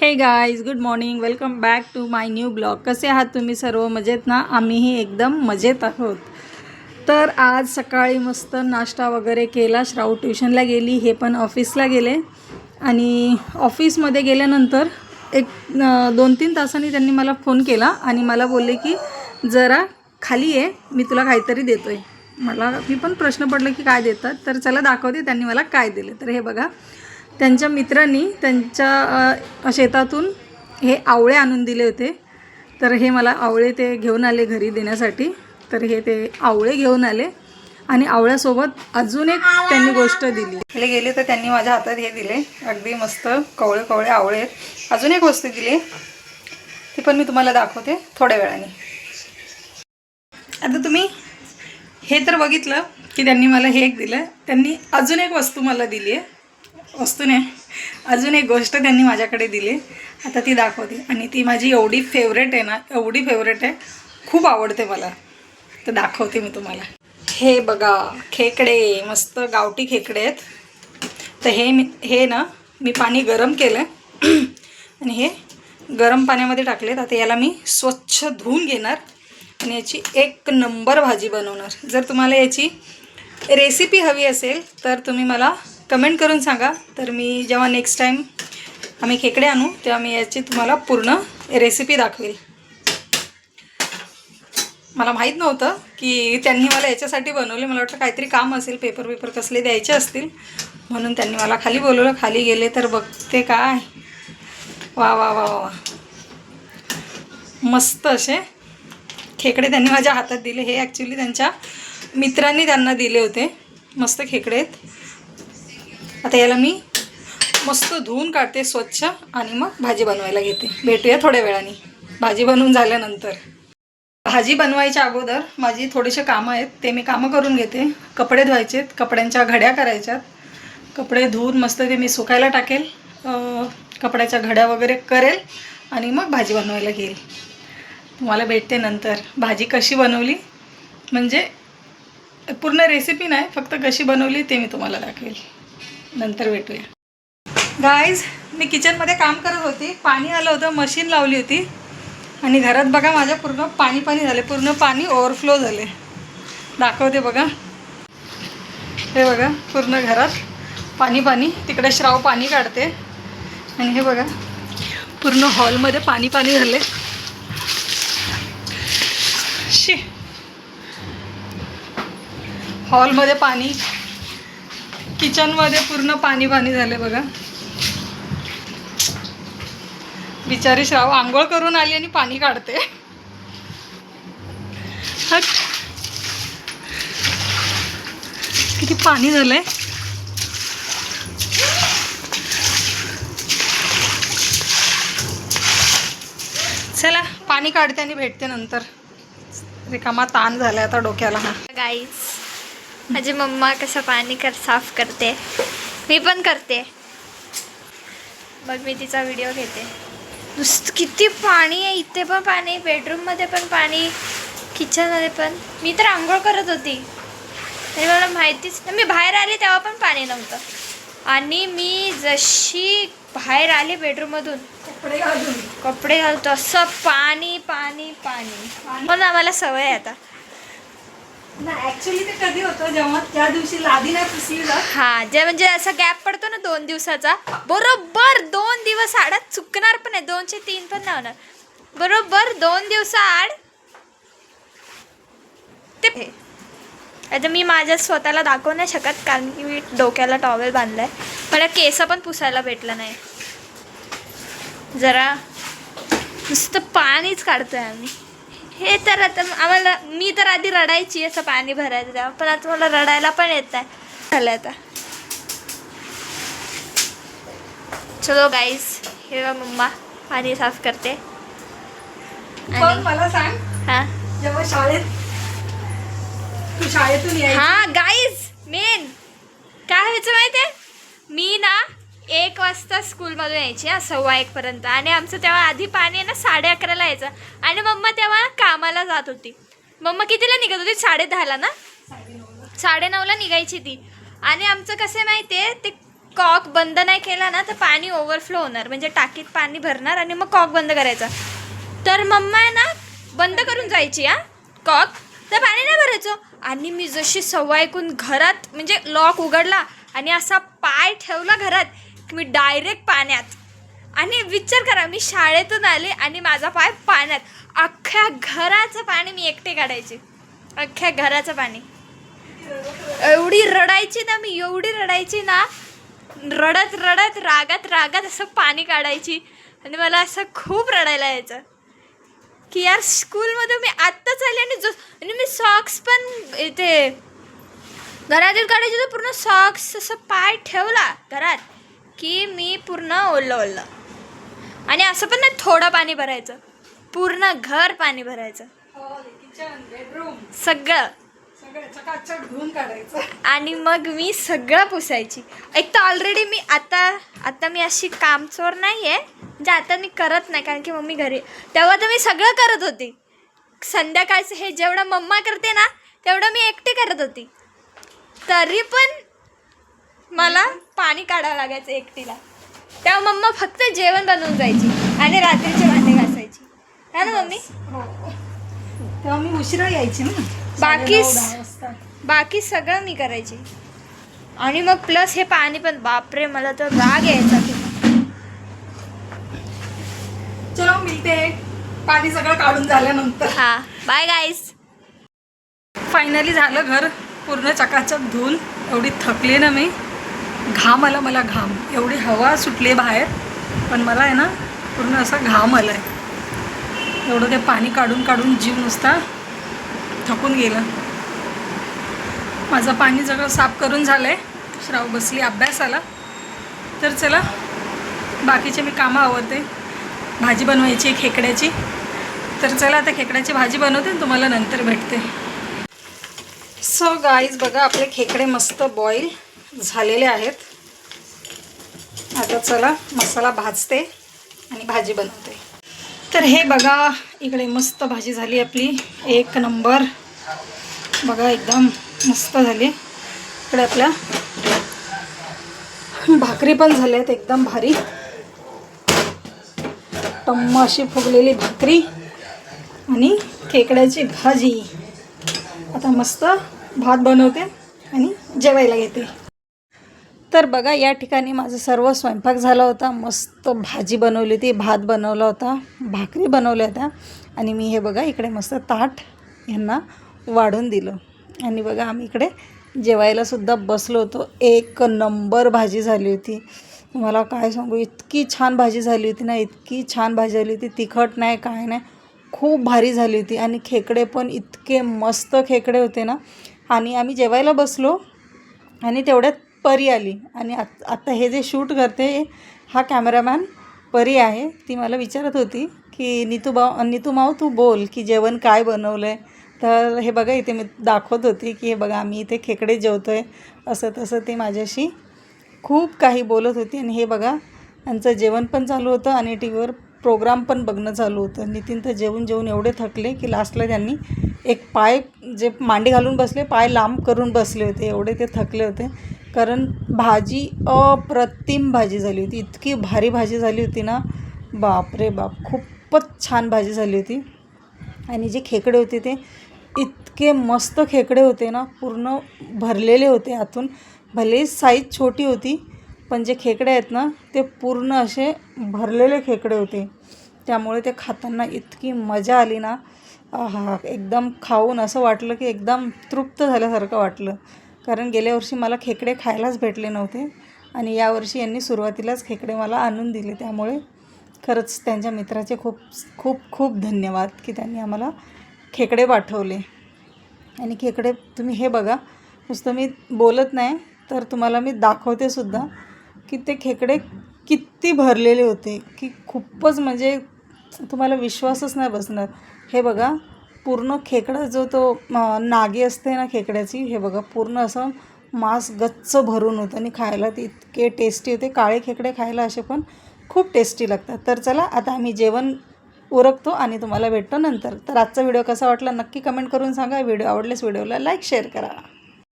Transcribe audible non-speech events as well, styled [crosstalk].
Hey guys good morning welcome back to my new blog कसे आहात तुम्ही सर्व? मजेत ना? आम्हीही एकदम मजेत आहोत. तर आज सकाळी मस्त नाश्ता वगैरे केला. श्राऊ ट्युशनला गेली हे पण ऑफिसला गेले. आणि ऑफिसमध्ये गेल्यानंतर एक दोन तीन तासांनी त्यांनी मला फोन केला आणि मला बोलले की जरा खाली ये मी तुला काहीतरी देतो आहे मला मी पण प्रश्न पडला की काय देतात? तर चला दाखवते त्यांनी मला काय दिले. तर हे बघा त्यांच्या मित्रांनी त्यांच्या शेतातून हे आवळे आणून दिले होते. तर हे मला आवळे ते घेऊन आले घरी देण्यासाठी. तर हे ते आवळे घेऊन आले आणि आवळ्यासोबत अजून एक त्यांनी गोष्ट दिली. हे गेले तर त्यांनी माझ्या हातात हे दिले. अगदी मस्त कवळे कवळे आवळे आहेत. अजून एक वस्तू दिली. ती पण मी तुम्हाला दाखवते थोड्या वेळाने. आता तुम्ही हे तर बघितलं की त्यांनी मला हे एक दिलं. त्यांनी अजून एक वस्तू मला दिली आहे वस्तूने नाही अजून एक गोष्ट त्यांनी माझ्याकडे दिली. आता ती दाखवते. आणि ती माझी एवढी फेवरेट आहे ना एवढी फेवरेट आहे खूप आवडते मला. तर दाखवते मी तुम्हाला. हे बघा खेकडे मस्त गावठी खेकडे आहेत. तर हे मी हे ना मी पाणी गरम केलं [clears throat] आणि हे गरम पाण्यामध्ये टाकलेत. आता याला मी स्वच्छ धुवून घेणार. आणि याची एक नंबर भाजी बनवणार. जर तुम्हाला याची रेसिपी हवी असेल तर तुम्ही मला कमेंट करून सांगा. तर मी जेव्हा नेक्स्ट टाईम आम्ही खेकडे आणू तेव्हा मी याची तुम्हाला पूर्ण रेसिपी दाखवेल. मला माहीत नव्हतं की त्यांनी मला याच्यासाठी बनवले. मला वाटतं काहीतरी काम असेल पेपर पेपर कसले द्यायचे असतील. म्हणून त्यांनी मला खाली बोलवलं. खाली गेले तर बघते काय. वा वा वा वा वा. मस्त असे खेकडे त्यांनी माझ्या हातात दिले. हे ॲक्च्युली त्यांच्या मित्रांनी त्यांना दिले होते. मस्त खेकडे आहेत. आता याला मी मस्त धुवून काढते स्वच्छ आणि मग भाजी बनवायला घेते. भेटूया थोड्या वेळाने. भाजी बनवून झाल्यानंतर. भाजी बनवायच्या अगोदर माझी थोडेसे कामं आहेत ते मी कामं करून घेते. कपडे धुवायचेत कपड्यांच्या घड्या करायच्यात. कपडे धुवून मस्त ते मी सुकायला टाकेल. कपड्याच्या घड्या वगैरे करेल आणि मग भाजी बनवायला घेईल. तुम्हाला भेटते नंतर. भाजी कशी बनवली? म्हणजे पूर्ण रेसिपी नाही फक्त कशी बनवली ते मी तुम्हाला दाखवेल. नंतर भेटूया. गाईज मी किचनमध्ये काम करत होती. पाणी आलं होतं मशीन लावली होती. आणि घरात बघा माझ्या पूर्ण पाणी पाणी झाले. पूर्ण पाणी ओव्हरफ्लो झाले. दाखवते बघा. हे बघा पूर्ण घरात पाणी पाणी. तिकडे श्राव पाणी काढते. आणि हे बघा पूर्ण हॉलमध्ये पाणी पाणी झाले. शी. हॉलमध्ये पाणी. किचनमध्ये पूर्ण पाणी पाणी झाले बघा. बिचारी श्राव आंघोळ करून आली आणि पाणी काढते. हट. किती पाणी झालंय. चला पाणी काढते आणि भेटते नंतर. रिकामा ताण झालाय आता डोक्याला हा. माझी मम्मा कसं पाणी कर साफ करते. मी पण करते. मग मी तिचा व्हिडिओ घेते. नुसतं किती पाणी आहे इथे पण पाणी बेडरूममध्ये पण पाणी किचनमध्ये पण. मी तर आंघोळ करत होती. आणि मला माहितीच मी बाहेर आली तेव्हा पण पाणी नव्हतं. आणि मी जशी बाहेर आली बेडरूममधून कपडे घालून. कपडे घालतो असं पाणी पाणी पाणी. पण आम्हाला सवय आहे आता. ऍक्च्युली ते कधी होतं जेव्हा त्या दिवशी हा जे म्हणजे असा गॅप पडतो ना दोन दिवसाचा बरोबर दोन दिवस आड चुकणार पण आहे दोनशे तीन पण नाही होणार. बरोबर दोन दिवसाआड ते आता मी माझ्या स्वतःला दाखवू नाही शकत कारण की मी डोक्याला टॉवेल बांधलाय. मला केस पण पुसायला भेटलं नाही. जरा नुसतं पाणीच काढतोय आम्ही. हे तर आता आम्हाला मी तर आधी रडायची असं पाणी भरायचं तेव्हा पण आता मला रडायला पण येत आहे झालं आता. चलो गाईस हे बघा मम्मा पाणी साफ करते. मला सांग. हा? जेव्हा शाळेत तू शाळेतून हा गाईज मेन काय व्हायचं माहितीये? मी ना एक वाजता स्कूलमधून यायची हा सव्वा एक पर्यंत आणि आमचं तेव्हा आधी पाणी आहे ना साडे अकराला यायचं. आणि मम्मा तेव्हा कामाला जात होती. मम्मा कितीला निघत होती? साडे दहाला ना? साडे नऊला निघायची ती. आणि आमचं कसं आहे माहिती आहे ते कॉक बंद नाही केला ना तर पाणी ओव्हरफ्लो होणार. म्हणजे टाकीत पाणी भरणार आणि मग कॉक बंद करायचा. तर मम्मा आहे ना बंद करून जायची हा कॉक. तर पाणी नाही भरायचं. आणि मी जशी सव्वा ऐकून घरात म्हणजे लॉक उघडला आणि असा पाय ठेवला घरात मी डायरेक्ट पाण्यात. आणि विचार करा मी शाळेतून आले आणि माझा पाय पाण्यात. अख्ख्या घराचं पाणी मी एकटे काढायचे. अख्ख्या घराचं पाणी. एवढी रडायची ना मी एवढी रडायची ना रडत रडत रागात रागात असं पाणी काढायची. आणि मला असं खूप रडायला यायचं. की यार स्कूलमध्ये मी आत्ताच आले आणि जो आणि मी सॉक्स पण इथे घरातील काढायची तर पूर्ण सॉक्स असं पाय ठेवला घरात. की मी पूर्ण ओलं ओलं आणि असं पण नाही थोडं पाणी भरायचं. पूर्ण घर पाणी भरायचं. किचन बेडरूम सगळं. आणि मग मी सगळं पुसायची. एक तर ऑलरेडी मी आता आता मी अशी कामचोर नाही आहे म्हणजे आता मी करत नाही कारण की मम्मी घरी तेव्हा तर मी सगळं करत होती. संध्याकाळचं हे जेवढं मम्मा करते ना तेवढं मी एकटी करत होती. तरी पण मला पाणी काढावं लागायचं एकटीला. तेव्हा मम्मा फक्त जेवण बनवून जायची आणि रात्रीचे भांडे घासायची. है ना मम्मी? हो. तेव्हा मी उशिरा यायची ना. बाकी. बाकी सगळं मी करायची. आणि मग प्लस हे पाणी पण बापरे मला तर राग यायचा. चलो मिळते पाणी सगळं काढून झाल्यानंतर. हा बाय गाईस फायनली झालं घर पूर्ण चकाचक धुवून. एवढी थकली ना मी. घाम आला मला घाम. एवढी हवा सुटली आहे बाहेर पण मला आहे ना पूर्ण असा घाम आला आहे एवढं ते पाणी काढून काढून जीव नुसता थकून गेलं. माझं पाणी सगळं साफ करून झालं आहे श्राव बसली अभ्यासाला तर चला बाकीचे मी कामं आवडते भाजी बनवायची आहे खेकड्याची. तर चला आता खेकड्याची भाजी बनवते आणि तुम्हाला नंतर भेटते. सो गाईज बघा आपले खेकडे मस्त बॉईल झालेले आहेत. आता चला मसाला भाजते आणि भाजी बनवते. तर हे बघा इकडे मस्त भाजी झाली आपली. एक नंबर. बघा एकदम मस्त झाली. इकडे आपल्या भाकरी पण झाल्या आहेत एकदम भारी. टम्म अशी फुगलेली भाकरी आणि खेकड्याची भाजी. आता मस्त भात बनवते आणि जेवायला घेते. तर बघा या ठिकाणी माझं सर्व स्वयंपाक झाला होता. मस्त भाजी बनवली होती भात बनवला होता भाकरी बनवल्या होत्या. आणि मी हे बघा इकडे मस्त ताट यांना वाढून दिलं. आणि बघा आम्ही इकडे जेवायलासुद्धा बसलो होतो. एक नंबर भाजी झाली होती. तुम्हाला काय सांगू इतकी छान भाजी झाली होती ना इतकी छान भाजी झाली होती. तिखट नाही काय नाही खूप भारी झाली होती. आणि खेकडे पण इतके मस्त खेकडे होते ना. आणि आम्ही जेवायला बसलो. आणि तेवढ्यात परी आली आणि आत आता हे जे शूट करते हा कॅमेरामॅन परी आहे. ती मला विचारत होती की नीतू भाऊ नीतू माऊ तू बोल की जेवण काय बनवलं आहे तर हे बघा इथे मी दाखवत होती की हे बघा आम्ही इथे खेकडे जेवतो आहे असं तसं ते माझ्याशी खूप काही बोलत होती. आणि हे बघा यांचं जेवण पण चालू होतं आणि टी व्हीवर प्रोग्राम पण बघणं चालू होतं. नितीन तर जेवून जेवून एवढे थकले की लास्टला त्यांनी एक पाय जे मांडी घालून बसले पाय लांब करून बसले होते. एवढे ते थकले होते. कारण भाजी अप्रतिम भाजी झाली होती. इतकी भारी भाजी झाली होती ना. बाप रे बाप खूपच छान भाजी झाली होती. आणि जे खेकडे होते ते इतके मस्त खेकडे होते ना पूर्ण भरलेले होते आतून. भले साईज छोटी होती पण जे खेकडे आहेत ना ते पूर्ण असे भरलेले खेकडे होते. त्यामुळे ते खाताना इतकी मजा आली ना. हा एकदम खाऊन असं वाटलं की एकदम तृप्त झाल्यासारखं वाटलं. कारण गेल्या वर्षी मला खेकडे खायलाच भेटले नव्हते आणि यावर्षी यांनी सुरुवातीलाच खेकडे मला आणून दिले. त्यामुळे खरंच त्यांच्या मित्राचे खूप खूप खूप धन्यवाद की त्यांनी आम्हाला खेकडे पाठवले. आणि खेकडे तुम्ही हे बघा नुसतं मी बोलत नाही तर तुम्हाला मी दाखवते सुद्धा की ते खेकडे किती भरलेले होते की खूपच म्हणजे तुम्हाला विश्वासच नाही बसणार. हे बघा पूर्ण खेकडा जो तो नागी असते ना खेकड्याची हे बघा पूर्ण असं मांस गच्च भरून होतं. आणि खायला ते इतके टेस्टी होते. काळे खेकडे खायला असे पण खूप टेस्टी लागतात. तर चला आता आम्ही जेवण उरकतो आणि तुम्हाला भेटतो नंतर. तर आजचा व्हिडिओ कसा वाटला नक्की कमेंट करून सांगा. व्हिडिओ आवडल्यास व्हिडिओला लाईक शेअर करा.